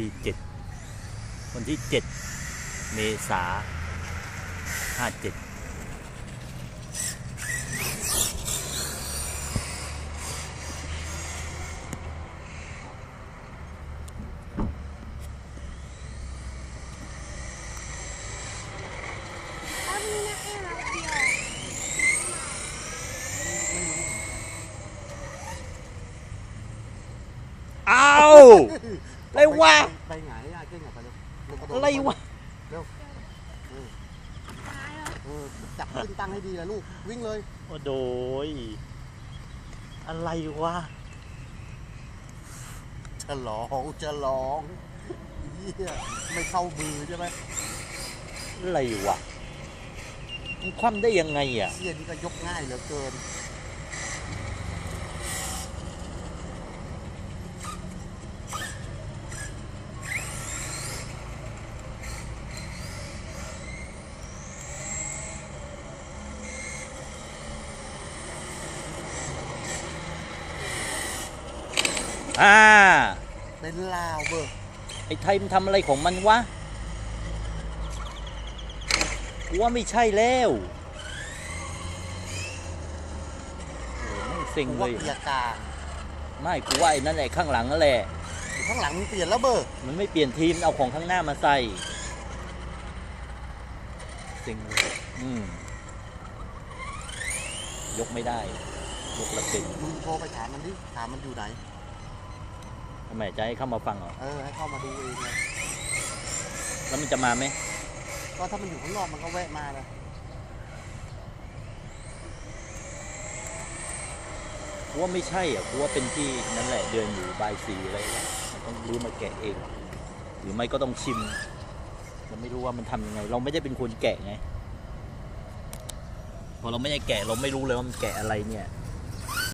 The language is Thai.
ที่เจ็ดวันที่เจ็ดเมษาห้าเจ็ดตอนนี้นะเอาว อ้าวอะไรวะไปไหนอะเก่งอะไปเร็วเร็วกโดดอะไรวะตายแล้วเออจับขึ้นตั้งให้ดีเลยลูก วิ่งเลย โอ้โดย อะไรวะฉลองฉลองเยี่ยไม่เข้ามือใช่ไหมอะไรวะมันคว่ำได้ยังไงอะเชี่ยนี่ก็ยกง่ายเหลือเกิน อ่า เป็นลาวเบอร์ไอ้ไทยมันทำอะไรของมันวะกูว่าไม่ใช่แล้วโอ้ไม่งเซ็งกูเลว่ายเกียร์กลางไม่กูว่าไอ้นั่นแหละข้างหลังนั่นแหละ อยู่ข้างหลังมึงเปลี่ยนแล้วเบอร์มันไม่เปลี่ยนทีมเอาของข้างหน้ามาใส่เซ็งเลยอืมยกไม่ได้ ยกละเป็นมึงโทรไปถามมันดิถามมันอยู่ไหน ทำไมจะให้เข้ามาฟังเหรอเออให้เข้ามาดูเองเลยแล้วมันจะมาไหมก็ถ้ามันอยู่ข้างนอกมันก็แวะมาเลยกูว่าไม่ใช่อะกูว่าเป็นที่นั่นแหละเดินอยู่บายสีอะไรแหละมันต้องรู้มาแกะเอง หรือไม่ก็ต้องชิมเราไม่รู้ว่ามันทำยังไง เราไม่ได้เป็นคนแกะไง พอเราไม่ได้แกะเราไม่รู้เลยว่ามันแกะอะไรเนี่ย